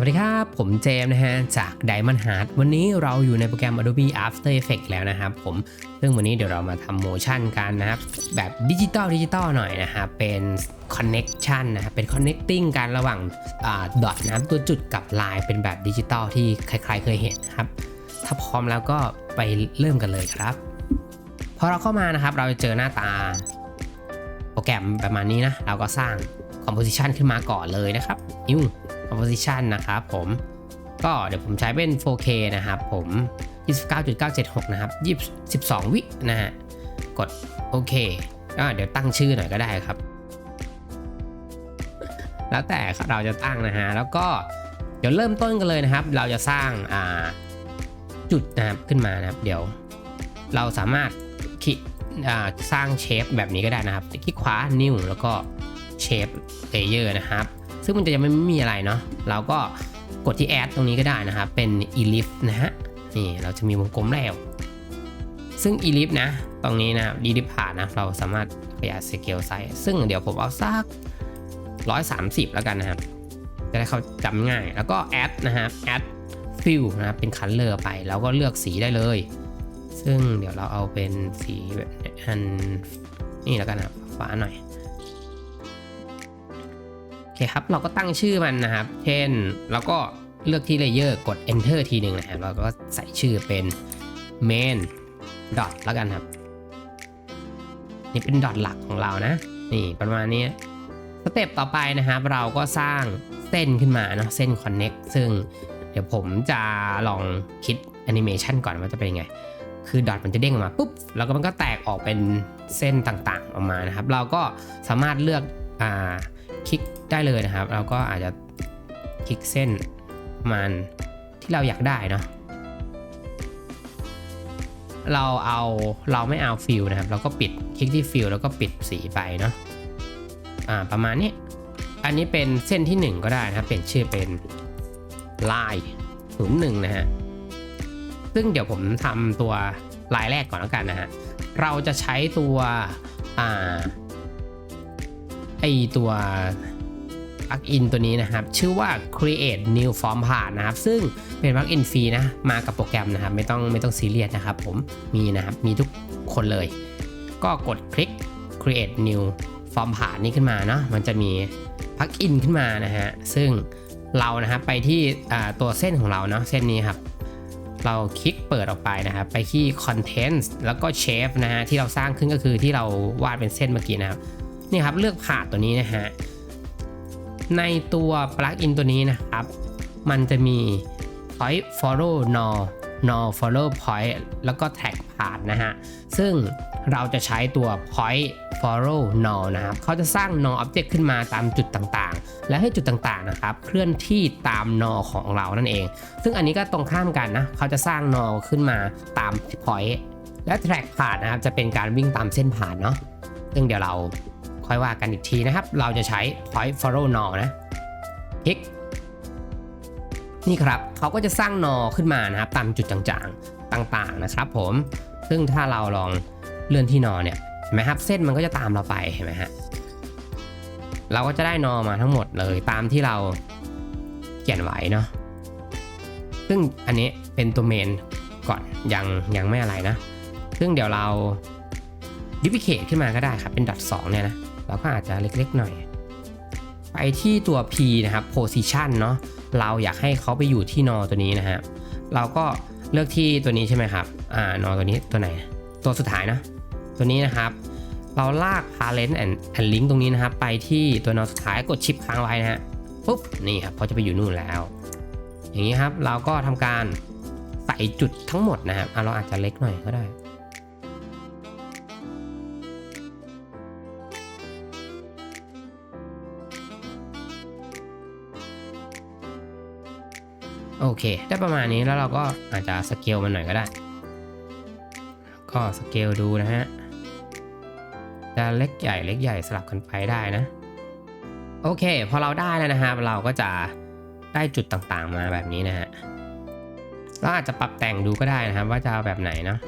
วัสดีครับ ผมเจมส์นะฮะ จาก Diamond Heart วันนี้เราอยู่ในโปรแกรม Adobe After Effects แล้วนะครับผม ซึ่งวันนี้เดี๋ยวเรามาทำโมชั่นกันนะครับ แบบดิจิตอลดิจิตอลหน่อยนะครับเป็น connection นะครับ เป็น connecting กันระหว่างดอทนะครับ ตัวจุดกับลายเป็นแบบดิจิตอลที่ใครๆเคยเห็นนะครับ ถ้าพร้อมแล้วก็ไปเริ่มกันเลยครับ พอเราเข้ามานะครับ เราจะเจอหน้าตาโปรแกรมประมาณนี้นะ เราก็สร้าง composition ขึ้นมาก่อนเลยนะครับ new composition นะครับผมก็เดี๋ยวผมใช้เป็น 4K นะครับผม 29.976 นะครับ20 12 วินะฮะ กดโอเคก็เดี๋ยวตั้งชื่อหน่อยก็ได้ครับ แล้วแต่เราจะตั้งนะฮะ แล้วก็เดี๋ยวเริ่มต้นกันเลยนะครับ เราจะสร้างาจุดนะครับขึ้นมานะครับ เดี๋ยว เราสามารถคลิกอ่าสร้างเชฟแบบนี้ก็ได้นะครับ คลิกขวา new แล้วก็เชฟเลเยอร์นะครับ ซึ่งมันจะยังไม่มีอะไรเนาะเราก็กดที่ add ตรงนี้ก็ได้นะครับเป็น elif นะฮะนี่เราจะมีวงกลมแล้ว ซึ่ง elif นะ ตรงนี้นะ elif ผ่านนะเราสามารถขยายสเกลไซส์ซึ่งเดี๋ยวผมเอาสัก130 แล้วกันนะครับจะได้เขาจำง่าย แล้วก็ add นะครับ add fill นะครับเป็น color ไป แล้วก็เลือกสีได้เลย ซึ่งเดี๋ยวเราเอาเป็นสีแบบอันนี่แล้วกันนะฟ้าหน่อย เคครับ เราก็ตั้งชื่อมันนะครับ เช่น เราก็เลือกที่เลเยอร์กด enter ทีหนึ่งนะครับ เราก็ใส่ชื่อเป็น main dot แล้วกันครับ นี่เป็นดอทหลักของเรานะ นี่ประมาณนี้ สเต็ปต่อไปนะครับ เราก็สร้างเส้นขึ้นมาเนาะ เส้น connect ซึ่งเดี๋ยวผมจะลองคิดแอนิเมชันก่อนว่าจะเป็นยังไง คือดอทมันจะเด้งออกมาปุ๊บ แล้วก็มันก็แตกออกเป็นเส้นต่างๆออกมานะครับ เราก็สามารถเลือกอ่า คลิกได้เลยนะครับ เราก็อาจจะคลิกเส้นมันที่เราอยากได้เนาะเราเอาเราไม่เอาฟิลนะครับ เราก็ปิดคลิกที่ฟิลแล้วก็ปิดสีไปเนาะอ่าประมาณนี้ อันนี้เป็นเส้นที่ 1 ก็ได้นะครับ เปลี่ยนชื่อเป็นลายศูนย์หนึ่งนะฮะซึ่งเดี๋ยวผมทำตัวลายแรกก่อนแล้วกันนะฮะเราจะใช้ตัวอ่า ไอตัวปลั๊กอินตัวนี้นะครับ ชื่อว่า create new form part นะครับ ซึ่งเป็นปลั๊กอินฟรีนะ มากับโปรแกรมนะครับ ไม่ต้องไม่ต้องซีเรียสนะครับผม มีนะครับ มีทุกคนเลย ก็กดคลิก create new form part นี้ขึ้นมาเนาะ มันจะมีปลั๊กอินขึ้นมานะฮะ ซึ่งเรานะครับไปที่ตัวเส้นของเราเนาะ เส้นนี้ครับ เราคลิกเปิดออกไปนะครับ ไปที่ content แล้วก็ shape นะฮะ ที่เราสร้างขึ้นก็คือที่เราวาดเป็นเส้นเมื่อกี้นะครับ นี่ครับเลือกผ่าตัวนี้นะฮะในตัวปลั๊กอินตัวนี้นะครับ มันจะมี point follow nor nor follow point แล้วก็ tag ผ่านนะฮะ ซึ่งเราจะใช้ตัว point follow nor นะครับ เขาจะสร้าง nor object ขึ้นมาตามจุดต่างๆ และให้จุดต่างๆนะครับ เคลื่อนที่ตาม nor ของเรานั่นเอง ซึ่งอันนี้ก็ตรงข้ามกันนะ เขาจะสร้าง nor ขึ้นมาตาม point และ track ผ่านนะครับ จะเป็นการวิ่งตามเส้นผ่านเนาะ ซึ่งเดี๋ยวเรา ค่อยว่ากันอีกทีนะครับ เราจะใช้ point follow nor นะคลิกนี่ครับเขาก็จะสร้างนอขึ้นมานะครับตามจุดจางๆต่างๆนะครับผม ซึ่งถ้าเราลองเลื่อนที่นอเนี่ยเห็นไหมครับเส้นมันก็จะตามเราไปเห็นไหมฮะเราก็จะได้นอมาทั้งหมดเลยตามที่เราเขียนไว้เนาะซึ่งอันนี้เป็นตัวเมนก่อนยังยังไม่อะไรนะ ซึ่งเดี๋ยวเราดิพิเคทขึ้นมาก็ได้ครับเป็นดอทสองเนี่ยนะ เราก็อาจจะเล็กๆหน่อย ไปที่ตัว P นะครับ position เนาะเราอยากให้เขาไปอยู่ที่นอตัวนี้นะฮะเราก็เลือกที่ตัวนี้ใช่ไหมครับอ่านอตัวนี้ตัวไหน ตัวสุดท้ายนะตัวนี้นะครับ เราลาก parent and and link ตรงนี้นะครับ ไปที่ตัวนอสุดท้ายกดชิปค้างไว้นะฮะปุ๊บนี่ครับเขาจะไปอยู่นู่นแล้ว อย่างนี้ครับเราก็ทำการใส่จุดทั้งหมดนะครับเราอาจจะเล็กหน่อยก็ได้ โอเค ได้ประมาณนี้แล้วเราก็อาจจะสเกลมันหน่อยก็ได้ ก็สเกลดูนะฮะ จะเล็กใหญ่เล็กใหญ่สลับกันไปได้นะ โอเค พอเราได้แล้วนะครับ เราก็จะได้จุดต่างๆมาแบบนี้นะฮะ เราอาจจะปรับแต่งดูก็ได้นะครับ ว่าจะเอาแบบไหนเนาะ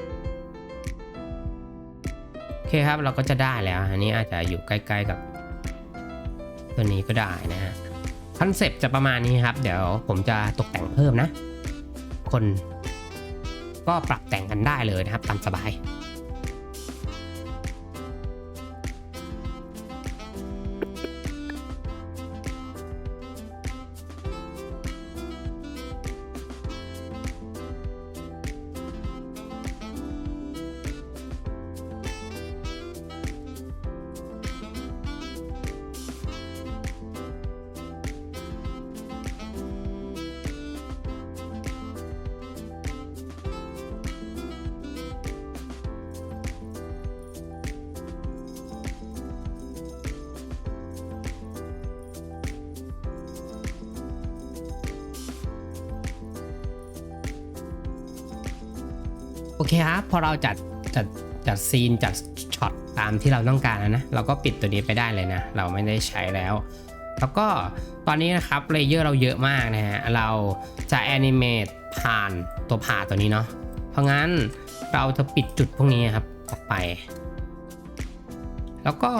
โอเคครับเราก็จะได้แล้ว อันนี้อาจจะอยู่ใกล้ ๆกับตัวนี้ก็ได้นะฮะ คอนเซปต์จะประมาณนี้ครับ เดี๋ยวผมจะตกแต่งเพิ่มนะ คนก็ปรับแต่งกันได้เลยนะครับตามสบาย โอเคครับพอเราจัดจัดจัดซีนจัดช็อตตามที่เราต้องการนะ เราก็ปิดตัวนี้ไปได้เลยนะ เราไม่ได้ใช้แล้ว แล้วก็ตอนนี้นะครับเลเยอร์เราเยอะมากนะฮะ เราจะแอนิเมตผ่านตัวผ่าตัวนี้เนาะ เพราะงั้นเราจะปิดจุดพวกนี้ครับออกไป แล้วก็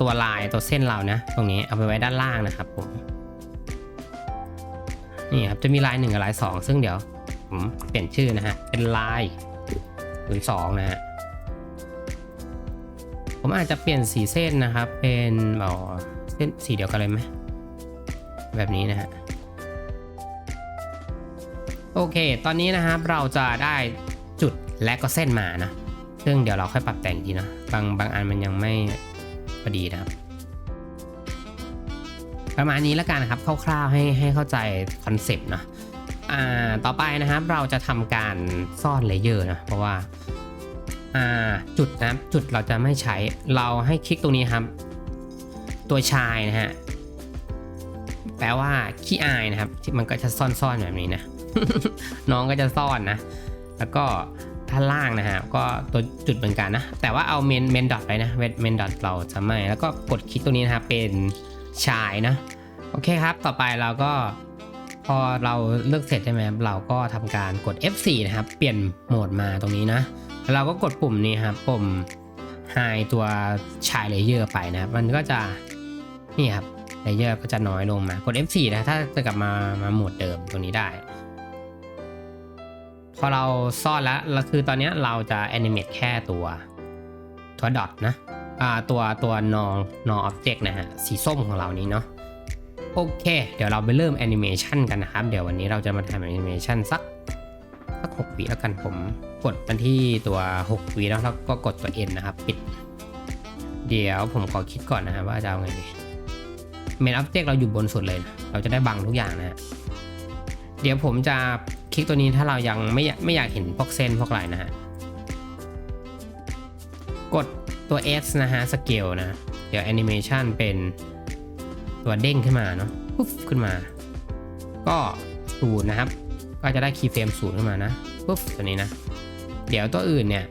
ตัวลายตัวเส้นเรานะ ตรงนี้เอาไปไว้ด้านล่างนะครับผม นี่ครับจะมีลายหนึ่งกับลายสองซึ่งเดี๋ยว ผมเปลี่ยนชื่อนะฮะ เป็นลายหรือสองนะฮะ ผมอาจจะเปลี่ยนสีเส้นนะครับ เป็นอ๋อเส้นสีเดียวกันเลยไหม แบบนี้นะฮะ โอเค ตอนนี้นะครับเราจะได้จุดและก็เส้นมานะ ซึ่งเดี๋ยวเราค่อยปรับแต่งทีนะ บางบางอันมันยังไม่พอดีนะครับ ประมาณนี้แล้วกันนะครับ คร่าวๆให้ให้เข้าใจคอนเซปต์นะ อ่าต่อไปนะครับเราจะทำการซ่อนเลเยอร์นะเพราะว่าอ่าจุดนะจุดเราจะไม่ใช้เราให้คลิกตรงนี้ครับ ตัวชายนะฮะแปลว่าขี้อายนะครับที่มันก็จะซ่อนๆแบบนี้นะ น้องก็จะซ่อนนะ แล้วก็ท่านล่างนะฮะก็ตัวจุดเหมือนกันนะ แต่ว่าเอาเมนเมนดอทไปนะเมนดอทเราจะไม่แล้วก็กดคลิกตรงนี้นะครับเป็นชายนะโอเคครับ ต่อไปเราก็ อเราเลือกเสร็จใช่ไหมเราก็ทำการกด F4 นะครับ เปลี่ยนโหมดมาตรงนี้นะแล้วเราก็กดปุ่มนี้ครับปุ่ม High ตัวชายเลเยอร์ไปนะครับ มันก็จะนี่ครับเลเยอร์ก็จะน้อยลงมากด F4 นะถ้าจะกลับมามาโหมดเดิมตรงนี้ได้ พอเราซ่อนแล้วแล้วคือตอนนี้เราจะ animate แค่ตัวตัวดอทนะอ่าตัวตัวนอนนอ object นะฮะสีส้มของเรานี้เนาะ โอเค เดี๋ยวเราไปเริ่มแอนิเมชันกันนะครับ เดี๋ยววันนี้เราจะมาทำแอนิเมชันสักสักหกวิแล้วกันผมกดมันที่ตัว6วิแล้วแล้วก็กดตัว N นะครับ ปิด เดี๋ยวผมขอคิดก่อนนะครับว่าจะเอาไงดีเมน object เราอยู่บนสุดเลยนะเราจะได้บังทุกอย่างนะฮะเดี๋ยวผมจะคลิกตัวนี้ถ้าเรายังไม่ไม่อยากเห็นพวกเส้นพวกอะไรนะฮะกดตัว S นะฮะสเกลนะ เดี๋ยวแอนิเมชันเป็น ตัวเด้งขึ้นมาเนาะปุ๊บขึ้นมา ก็ศูนย์นะครับ ก็จะได้คีย์เฟรมศูนย์ขึ้นมานะปุ๊บตัวนี้นะ เดี๋ยวตัวอื่นเนี่ย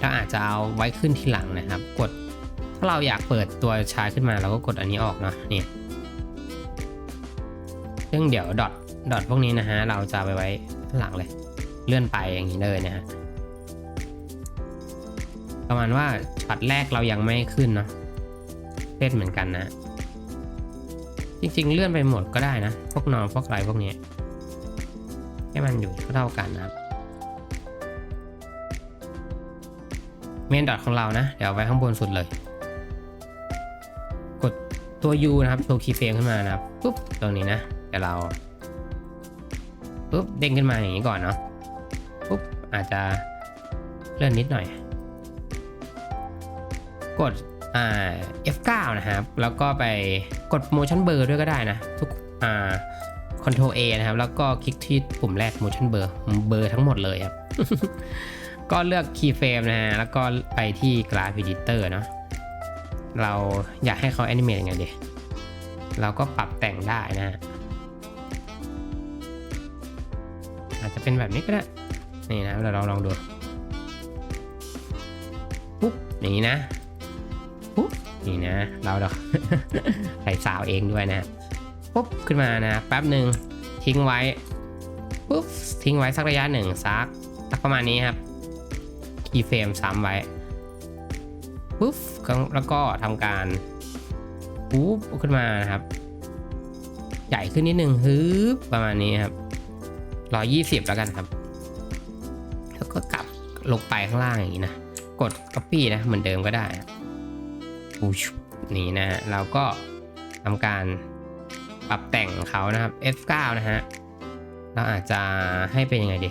เราอาจจะเอาไว้ขึ้นทีหลังนะครับ กดถ้าเราอยากเปิดตัวชายขึ้นมาเราก็กดอันนี้ออกเนาะนี่ซึ่งเดี๋ยวดอทดอทพวกนี้นะฮะเราจะไปไว้ข้างหลังเลย เลื่อนไปอย่างนี้เลยนะฮะประมาณว่าช็อตแรกเรายังไม่ขึ้นเนาะเล่นเหมือนกันนะ จริง ๆ เลื่อนไปหมดก็ได้นะ พวกนอนพวกอะไรพวกนี้ให้มันอยู่เท่ากันนะครับเมนดอทของเรานะ เดี๋ยวไว้ข้างบนสุดเลย กดตัว U นะครับ ตัวคีย์เฟรมขึ้นมานะครับปุ๊บตรงนี้นะเดี๋ยวเราปุ๊บเด้งขึ้นมาอย่างนี้ก่อนเนาะปุ๊บอาจจะเลื่อนนิดหน่อย กด F9 นะครับ แล้วก็ไปกด motion blur ด้วยก็ได้นะ ทุกอ่า Ctrl A นะครับ แล้วก็คลิกที่ปุ่มแรก motion blur เบอร์ทั้งหมดเลยครับ ก็เลือก keyframe นะฮะ แล้วก็ไปที่ graph editor เนาะ เราอยากให้เขา animate ยังไงดี เราก็ปรับแต่งได้นะฮะ อาจจะเป็นแบบนี้ก็ได้ นี่นะ เราลองลองดู ปุ๊บ อย่างนี้นะ นี่นะ เราเราใส่สาวเองด้วยนะปุ๊บขึ้นมานะแป๊บหนึ่งทิ้งไว้ปุ๊บทิ้งไว้สักระยะหนึ่งสักสักประมาณนี้ครับคีย์เฟรมซ้ำไว้ปุ๊บแล้วก็ทำการปุ๊บขึ้นมานะครับ ใหญ่ขึ้นนิดหนึ่งฮึบประมาณนี้ครับร้อยี่สิบแล้วกันครับ แล้วก็กลับลงไปข้างล่างอย่างนี้นะ กด copy นะเหมือนเดิมก็ได้ นี่นะฮะเราก็ทำการปรับแต่งเขานะครับ F9 นะฮะ เราอาจจะให้เป็นยังไงดี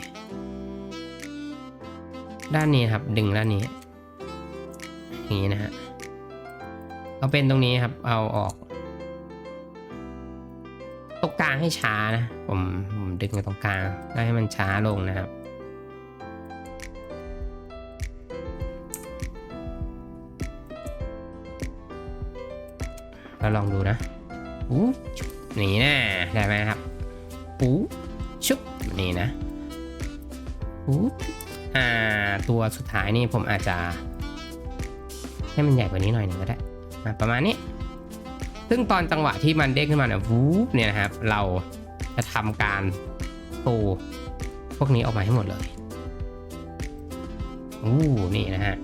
ด้านนี้ครับ ดึงด้านนี้อย่างนี้นะฮะ เอาเป็นตรงนี้ครับ เอาออกตรงกลางให้ช้านะ ผมผมดึงตรงกลางแล้วให้มันช้าลงนะครับ เราลองดูนะอู้ชุบนี่นะได้ไหมครับอู้ชุบนี่นะอู้อ่าตัวสุดท้ายนี่ผมอาจจะ ให้มันใหญ่กว่านี้หน่อยหนึ่งก็ได้อะประมาณนี้ ซึ่งตอนจังหวะที่มันเด้งขึ้นมาเนี่ยวูบเนี่ยนะครับ เราจะทำการปูพวกนี้ออกมาให้หมดเลยอู้นี่นะฮะ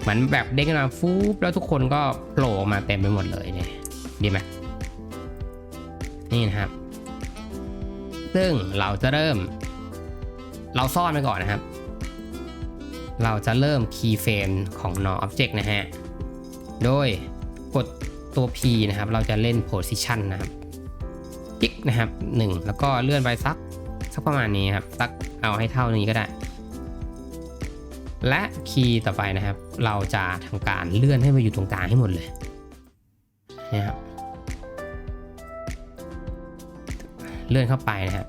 เหมือนแบบเด้งขึ้นมาฟูบแล้วทุกคนก็โผล่ออกมาเต็มไปหมดเลยเนี่ยดีไหมนี่นะครับ ซึ่งเราจะเริ่ม เราซ่อนไปก่อนนะครับ เราจะเริ่ม key frame ของ no object นะฮะ โดยกดตัว P นะครับ เราจะเล่น position นะครับคลิกนะครับ 1 แล้วก็เลื่อนไปสักสักประมาณนี้ครับ สักเอาให้เท่านี้ก็ได้ และคีย์ต่อไปนะครับ เราจะทำการเลื่อนให้มาอยู่ตรงกลางให้หมดเลยเนี่ยครับเลื่อนเข้าไปนะครับ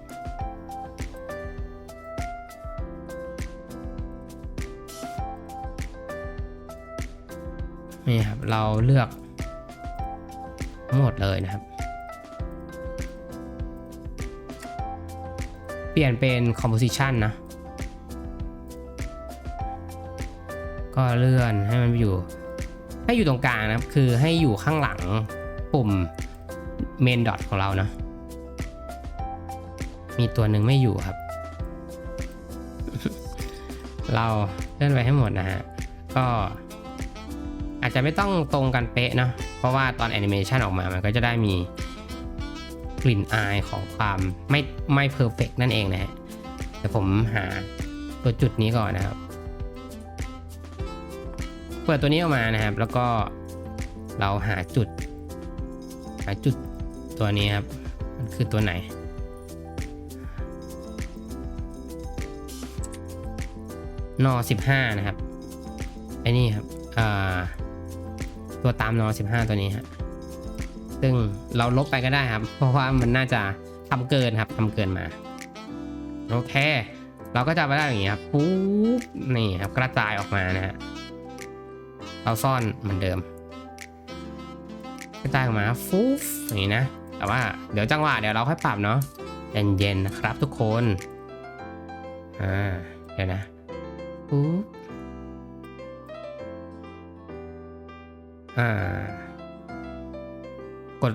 นี่ครับเราเลือกทั้งหมดเลยนะครับ เปลี่ยนเป็น composition นะ ก็เลื่อนให้มันไปอยู่ ให้อยู่ตรงกลางนะครับ คือให้อยู่ข้างหลังปุ่ม main dot ของเรานะ มีตัวหนึ่งไม่อยู่ครับ เราเลื่อนไปให้หมดนะฮะ ก็อาจจะไม่ต้องตรงกันเป๊ะเนาะเพราะว่าตอนแอนิเมชันออกมา มันก็จะได้มีกลิ่นอายของความไม่ไม่เพอร์เฟกนั่นเองนะฮะแต่ผมหาตัวจุดนี้ก่อนนะครับ เปิดตัวนี้ออกมานะครับ แล้วก็เราหาจุด หาจุดตัวนี้ครับ มันคือตัวไหน นอ15 นะครับ ไอ้นี่ครับตัวตามนอ15 ตัวนี้ฮะซึ่งเราลบไปก็ได้ครับ เพราะว่ามันน่าจะทำเกินครับทำเกินมาโอเค เราก็จะมาได้อย่างนี้ครับปุ๊บนี่ครับกระจายออกมานะฮะ เราซ่อนเหมือนเดิมกระจายออกมาฟูฟอย่างนี้นะ แต่ว่าเดี๋ยวจังหวะเดี๋ยวเราค่อยปรับเนาะเย็นๆนะครับทุกคนอ่าเดี๋ยวนะปุ๊บอ่ากด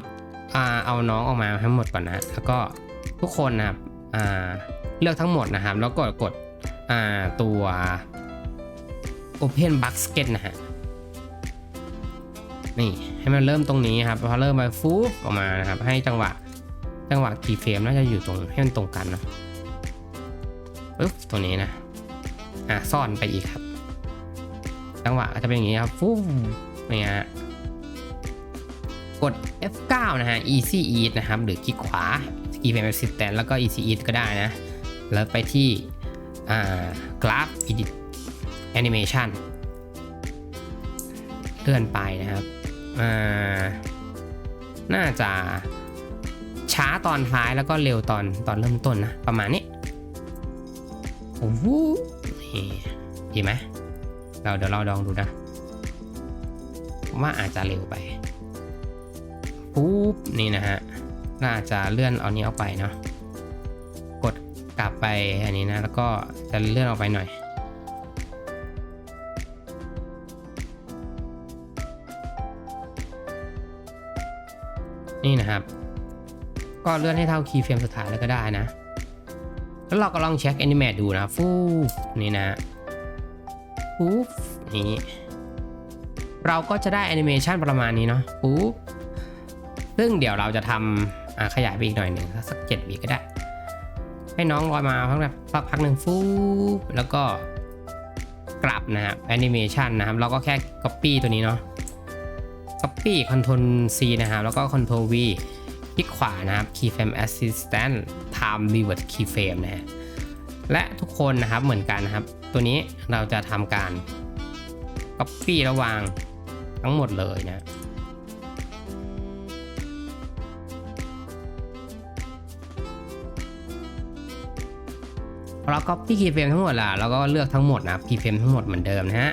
อ่าเอาน้องออกมาให้งหมดก่อนนะ แล้วก็ทุกคนนะครับอ่าเลือกทั้งหมดนะครับ แล้วกดกดอ่าตัว Open Basket นะฮะ นี่ให้มันเริ่มตรงนี้ครับพอเริ่มไปฟูบออกมานะครับ ให้จังหวะจังหวะคีย์เฟรมน่าจะอยู่ตรงให้มันตรงกันนะปึ๊บตัวนี้นะอะซ่อนไปอีกครับ จังหวะก็จะเป็นอย่างนี้ครับฟูบเนี่ฮะกด F9 นะฮะ Easy Eat นะครับ หรือคลิกขวาคีย์เฟรม Assistant แล้วก็ Easy Eat ก็ได้นะ แล้วไปที่อ่า Graph Edit Animation เลื่อนไปนะครับ น่าจะช้าตอนท้ายแล้วก็เร็วตอนตอนเริ่มต้นนะ ประมาณนี้โอ้โหดีไหมเราเดี๋ยวเราลองดูนะว่าอาจจะเร็วไปปุ๊บนี่นะฮะน่าจะเลื่อนเอานี้ออกไปเนาะกดกลับไปอันนี้นะ แล้วก็จะเลื่อนออกไปหน่อย นี่นะครับ ก็เลื่อนให้เท่าคีย์เฟรมสุดท้ายแล้วก็ได้นะ แล้วเราก็ลองเช็คแอนิเมตดูนะฟูนี่นะฟูนี่เราก็จะได้แอนิเมชันประมาณนี้เนาะฟูซึ่งเดี๋ยวเราจะทำขยายไปอีกหน่อยหนึ่งสักเจ็ดวิก็ได้ ให้น้องลอยมาพักแบบสักพักหนึ่งฟูแล้วก็กลับนะครับแอนิเมชันนะครับ เราก็แค่ Copy ตัวนี้เนาะ Copy Ctrl C นะครับ แล้วก็ Ctrl V คลิกขวานะครับ Keyframe Assistant Time Revert Keyframe นะฮะและทุกคนนะครับเหมือนกันนะครับ ตัวนี้เราจะทำการ Copy ระวางทั้งหมดเลยนะพอเรา copy keyframe ทั้งหมดล่ะเราก็เลือกทั้งหมดนะครับ keyframe ทั้งหมดเหมือนเดิมนะฮะ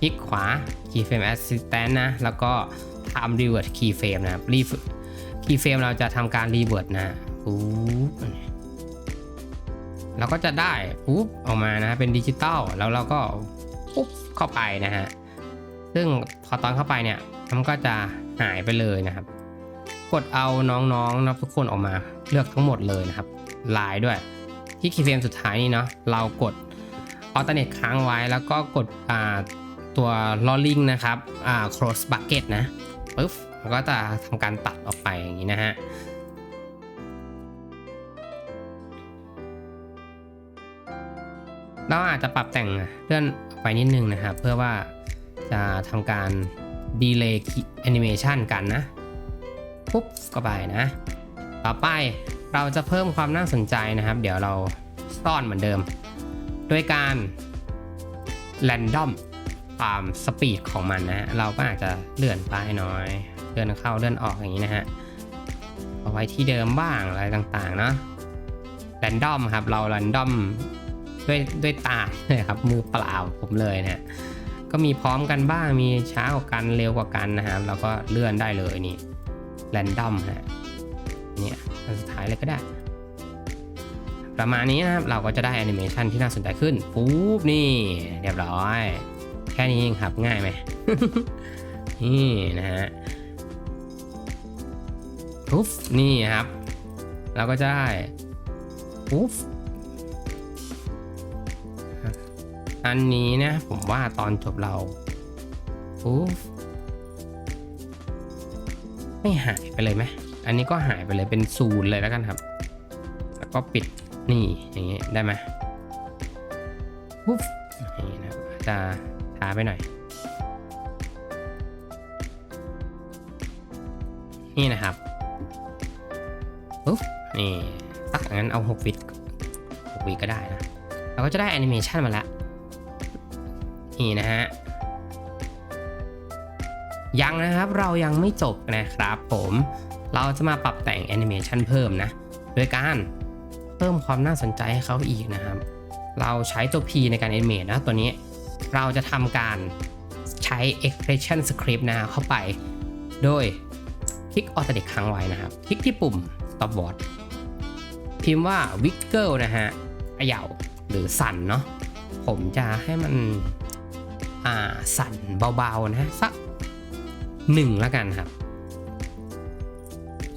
คลิกขวา keyframe assistant นะ แล้วก็ time revert keyframe นะครับ Re- keyframe เราจะทำการ revert นะปุ๊บเราก็จะได้ปุ๊บออกมานะเป็นดิจิตอลแล้วเราก็ปุ๊บเข้าไปนะฮะซึ่งพอตอนเข้าไปเนี่ยมันก็จะหายไปเลยนะครับ กดเอาน้องๆนะทุกคนออกมาเลือกทั้งหมดเลยนะครับลายด้วย ที่คีย์เฟรมสุดท้ายนี่เนาะเรากดอ l เ e เน e ค้างไว้แล้วก็กดตัวลอลิงนะครับอ่า cross bucket นะ ปึ๊บมันก็จะทำการตัดออกไปอย่างนี้นะฮะเราอาจจะปรับแต่งเลื่อนออกไปนิดนึงนะครับ เพื่อว่าจะทำการดีเลย์แอนิเมชันกันนะ ปุ๊บก็ไปนะ ต่อไปเราจะเพิ่มความน่าสนใจนะครับ เดี๋ยวเราซ่อนเหมือนเดิม โดยการแรนดอม ความสปีดของมันนะฮะเราก็อาจจะเลื่อนไปน่อย เลื่อนเข้าเลื่อนออกอย่างนี้นะฮะเอาไว้ที่เดิมบ้างอะไรต่างๆเนาะแรนดอมครับเราแรนดอมด้วยด้วยตาเลยครับมือเปล่าผมเลยนะฮะก็มีพร้อมกันบ้างมีช้ากว่ากันเร็วกว่ากันนะครับเราก็เลื่อนได้เลยนี่แรนดอมฮะเนี่ยสุดท้ายเลยก็ได้ ประมาณนี้นะครับเราก็จะได้แอนิเมชันที่น่าสนใจขึ้นปุ๊บนี่เรียบร้อย แค่นี้เองครับง่ายไหมนี่นะฮะปุ๊บนี่ครับเราก็จะได้ปุ๊บอันนี้นะผมว่าตอนจบเราปุ๊บไม่หายไปเลยไหมอันนี้ก็หายไปเลยเป็นศูนย์เลยแล้วกันครับ แล้วก็ปิดนี่อย่างนี้ได้ไหมปุ๊บนี่นะจะ ช้าไปหน่อย นี่นะครับปุ๊บนี่สักงั้นเอา6วิด6วิก็ได้นะเราก็จะได้แอนิเมชันมาล้วนี่นะฮะยังนะครับเรายังไม่จบนะครับผมเราจะมาปรับแต่งแอนิเมชันเพิ่มนะโดยการเพิ่มความน่าสนใจให้เขาอีกนะครับ เราใช้ตัว P ในการ animate นะตัวนี้ เราจะทำการใช้ expression script นะเข้าไป โดยคลิก automatic ค้างไว้นะครับ คลิกที่ปุ่ม stopwatch พิมพ์ว่า wiggle นะฮะเขย่าหรือสั่นเนาะผมจะให้มันสั่นเบาๆนะสักหนึ่งแล้วกันครับ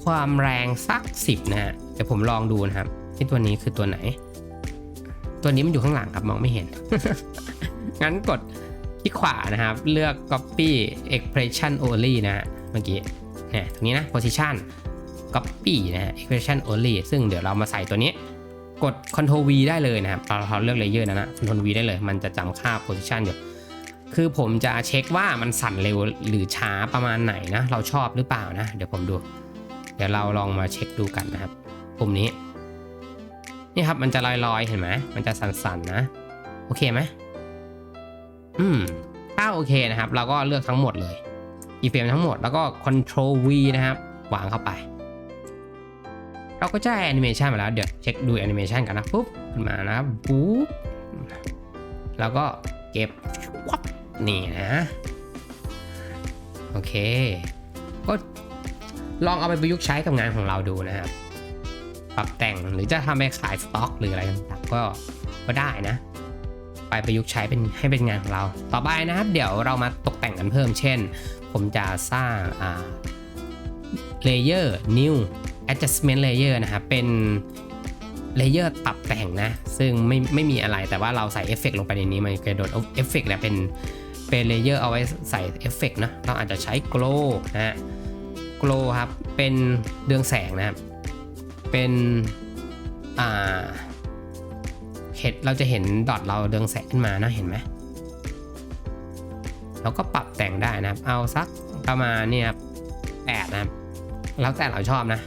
ความแรงสัก10นะฮะเดี๋ยวผมลองดูนะครับที่ตัวนี้คือตัวไหน ตัวนี้มันอยู่ข้างหลังครับมองไม่เห็น งั้นกดที่ขวานะครับ เลือก copy expression only นะฮะเมื่อกี้เนี่ยตรงนี้นะ position copy นะฮะ expression only ซึ่งเดี๋ยวเรามาใส่ตัวนี้ กด Ctrl V ได้เลยนะครับเราเราเลือกเลเยอร์นะนะ Ctrl V ได้เลย มันจะจำค่า position อยู่คือผมจะเช็คว่ามันสั่นเร็วหรือช้าประมาณไหนนะ เราชอบหรือเปล่านะ เดี๋ยวผมดู เดี๋ยวเราลองมาเช็คดูกันนะครับปุ่มนี้ นี่ครับมันจะลอยๆเห็นไหมมันจะสั่นๆนะ โอเคไหม อืมถ้าโอเคนะครับ เราก็เลือกทั้งหมดเลยอีเฟรมทั้งหมดแล้วก็ Ctrl V นะครับ วางเข้าไป เราก็จะแอนิเมชันมาแล้ว เดี๋ยวเช็คดูแอนิเมชันกันนะปุ๊บขึ้นมานะครับปุ๊บแล้วก็เก็บวับนี่นะ โอเค ก็ลองเอาไปประยุกต์ใช้กับงานของเราดูนะครับ ปรับแต่งหรือจะทำไปขายสต็อก หรืออะไรต่างๆก็ก็ได้นะ ไปประยุกต์ใช้เป็นให้เป็นงานของเรา ต่อไปนะครับ เดี๋ยวเรามาตกแต่งกันเพิ่ม เช่น ผมจะสร้างอ่า layer new adjustment layer นะครับ เป็นเลเยอร์ปรับแต่งนะ ซึ่งไม่ไม่มีอะไรแต่ว่าเราใส่เอฟเฟกลงไปในนี้ มันกระโดดเอฟเฟกเนี่ยเป็นเป็นเลเยอร์เอาไว้ใส่เอฟเฟกนะเราอาจจะใช้ glow นะฮะโกลครับ เป็นเรืองแสงนะครับ เป็น อ่า เห็นเราจะเห็นดอทเราเรืองแสงขึ้นมานะเห็นไหมเราก็ปรับแต่งได้นะครับ เอาสักประมาณเนี่ยแปดนะครับแล้วแต่เราชอบนะ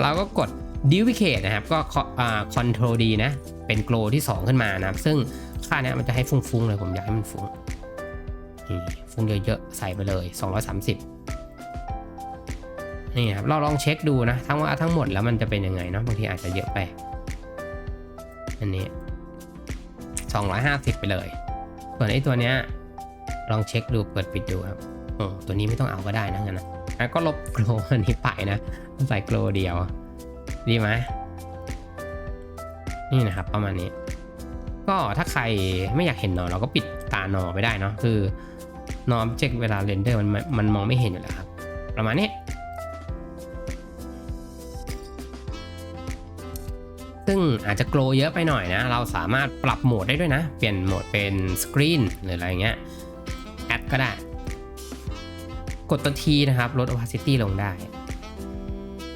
เราก็กด duplicate นะครับ ก็อ่า control D นะ เป็นโกลที่ 2 ขึ้นมานะครับ ซึ่งค่าเนี้ยมันจะให้ฟุ้งๆเลย ผมอยากให้มันฟุ้งฟุ้งเยอะๆ ใส่ไปเลย 230 นี่ครับ เราลองเช็คดูนะ ทั้งว่าทั้งหมดแล้วมันจะเป็นยังไงเนาะ บางทีอาจจะเยอะไป อันนี้ 250 ไปเลย ส่วนไอ้ตัวเนี้ยลองเช็คดูเปิดปิดดูครับโอ้ตัวนี้ไม่ต้องเอาก็ได้นะงั้นนะแล้วก็ลบโกลอันนี้ไปนะใส่โกลเดียว ดีไหมนี่นะครับประมาณนี้ ก็ถ้าใครไม่อยากเห็นหนอเราก็ปิดตาหนอไปได้เนาะคือนอมเจกเวลาเรนเดอร์มันมันมองไม่เห็นอยู่แล้วครับ ประมาณนี้ ซึ่งอาจจะโกลเยอะไปหน่อยนะ เราสามารถปรับโหมดได้ด้วยนะ เปลี่ยนโหมดเป็นสกรีนหรืออะไรเงี้ยแอดก็ได้ กดตัวทีนะครับ ลด opacity ลงได้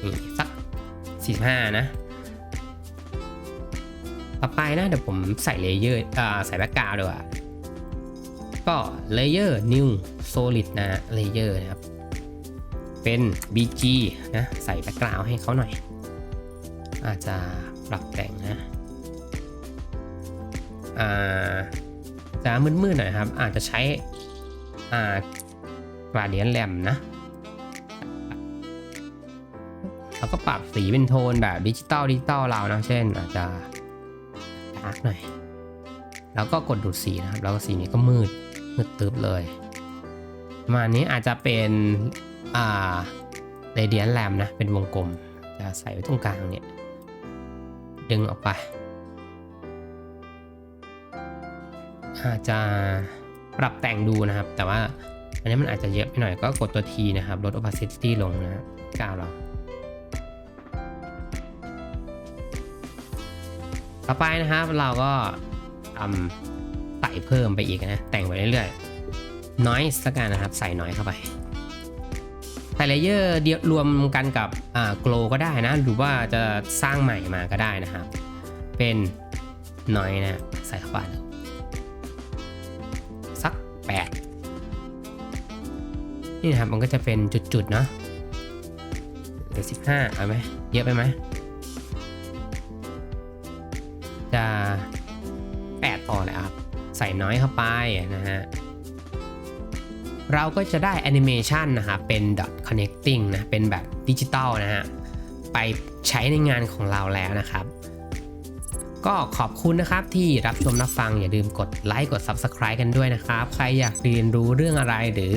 นี่สัก 45 นะ ต่อไปนะ เดี๋ยวผมใส่เลเยอร์อ่าใส่แบ็กกราวด์ดีกว่าก็เลเยอร์ new solid นะเลเยอร์นะครับ เป็น bg นะ ใส่แบ็กกราวด์ให้เขาหน่อย อาจจะ รับแต่งนะอาจะมืดๆหน่อยครับ อาจจะใช้อ่า gradient lamp นะแล้วก็ปรับสีเป็นโทนแบบดิจิตอลดิจิตอลเรานะเช่น อาจจะดาร์กหน่อย แล้วก็กดดูดสีนะครับ แล้วก็สีนี้ก็มืดมืดตึ๊บเลยประมาณนี้อาจจะเป็นอ่าเรเดียนแลมนะ เป็นวงกลม จะใส่ไว้ตรงกลางเนี่ย ดึงออกไป อาจจะปรับแต่งดูนะครับ แต่ว่าอันนี้มันอาจจะเยอะไปหน่อยก็กดตัว T นะครับ ลด opacity ลงนะกาวเราต่อไปนะครับเราก็ทำใส่เพิ่มไปอีกนะ แต่งไปเรื่อยๆ noise ละกันนะครับ ใส่น้อยเข้าไป ใส่เลเยอร์เดียวรวมกันกับอ่า glow ก็ได้นะ หรือว่าจะสร้างใหม่มาก็ได้นะครับ เป็นน้อยนะ ใส่เข้าไปสัก 8 นี่นะครับมันก็จะเป็นจุดๆเนาะเหลือ15เอาไหมเยอะไปไหมจะ 8 พอแล้วครับ ใส่น้อยเข้าไปนะฮะ เราก็จะได้แอนิเมชันนะครับเป็น dot connecting นะ เป็นแบบดิจิตอลนะฮะ ไปใช้ในงานของเราแล้วนะครับ ก็ขอบคุณนะครับที่รับชมรับฟังอย่าลืมกดไลค์กด Subscribe กันด้วยนะครับ ใครอยากเรียนรู้เรื่องอะไรหรือ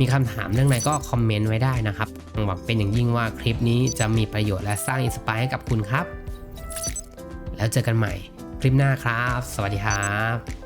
มีคำถามเรื่องไหนก็คอมเมนต์ไว้ได้นะครับหวังเป็นอย่างยิ่งว่าคลิปนี้จะมีประโยชน์และสร้างอินสปายให้กับคุณครับ แล้วเจอกันใหม่คลิปหน้าครับ สวัสดีครับ